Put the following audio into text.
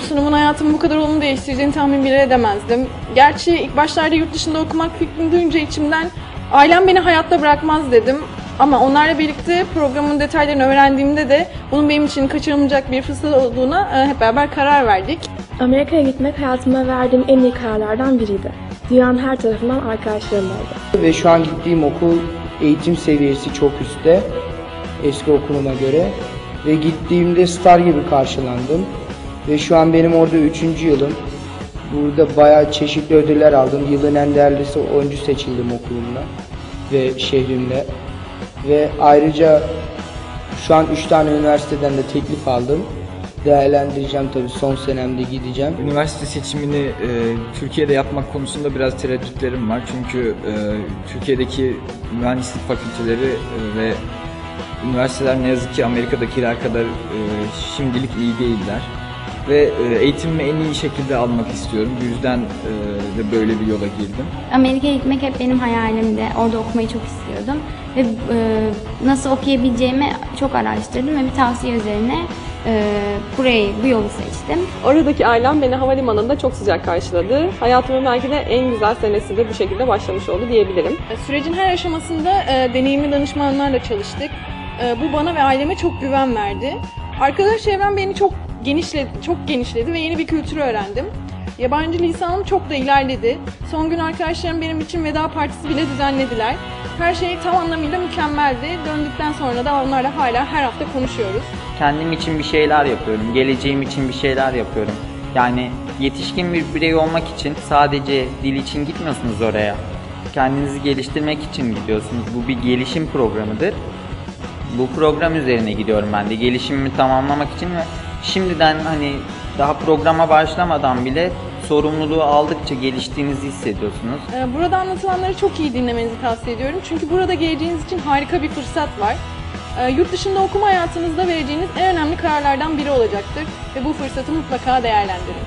söyleyeyim, sunumun hayatımı bu kadar olumlu değiştireceğini tahmin bile edemezdim. Gerçi ilk başlarda yurt dışında okumak fikrini duyunca içimden ailem beni hayatta bırakmaz dedim. Ama onlarla birlikte programın detaylarını öğrendiğimde de bunun benim için kaçırılmayacak bir fırsat olduğuna e, hep beraber karar verdik. Amerika'ya gitmek hayatıma verdiğim en iyi kararlardan biriydi. Dünyanın her tarafından arkadaşlarım oldu. Ve şu an gittiğim okul eğitim seviyesi çok üstte eski okuluma göre. Ve gittiğimde star gibi karşılandım. Ve şu an benim orada üçüncü yılım. Burada bayağı çeşitli ödüller aldım. Yılın en değerlisi oyuncu seçildim okulumda ve şehrimde. Ve ayrıca şu an üç tane üniversiteden de teklif aldım. Değerlendireceğim tabii son senemde gideceğim. Üniversite seçimini e, Türkiye'de yapmak konusunda biraz tereddütlerim var. Çünkü e, Türkiye'deki mühendislik fakülteleri e, ve üniversiteler ne yazık ki Amerika'dakiler kadar e, şimdilik iyi değiller. Ve e, eğitimimi en iyi şekilde almak istiyorum. Bu yüzden e, de böyle bir yola girdim. Amerika'ya gitmek hep benim hayalimdi. Orada okumayı çok istiyordum. Ve e, nasıl okuyabileceğimi çok araştırdım ve bir tavsiye üzerine burayı, bu yolu seçtim. Oradaki ailem beni havalimanında çok sıcak karşıladı. Hayatımın belki de en güzel senesi de bu şekilde başlamış oldu diyebilirim. Sürecin her aşamasında deneyimli danışmanlarla çalıştık. Bu bana ve aileme çok güven verdi. Arkadaş çevrem beni çok genişledi, çok genişledi ve yeni bir kültürü öğrendim. Yabancı lisanım çok da ilerledi. Son gün arkadaşlarım benim için veda partisi bile düzenlediler. Her şey tam anlamıyla mükemmeldi. Döndükten sonra da onlarla hala her hafta konuşuyoruz. kendim için bir şeyler yapıyorum, geleceğim için bir şeyler yapıyorum. Yani yetişkin bir birey olmak için sadece dil için gitmiyorsunuz oraya. Kendinizi geliştirmek için gidiyorsunuz. Bu bir gelişim programıdır. Bu program üzerine gidiyorum ben de gelişimimi tamamlamak için ve şimdiden hani daha programa başlamadan bile sorumluluğu aldıkça geliştiğinizi hissediyorsunuz. Ee, Burada anlatılanları çok iyi dinlemenizi tavsiye ediyorum. Çünkü burada geleceğiniz için harika bir fırsat var. Ee, Yurt dışında okuma hayatınızda vereceğiniz en önemli kararlardan biri olacaktır. Ve bu fırsatı mutlaka değerlendirin.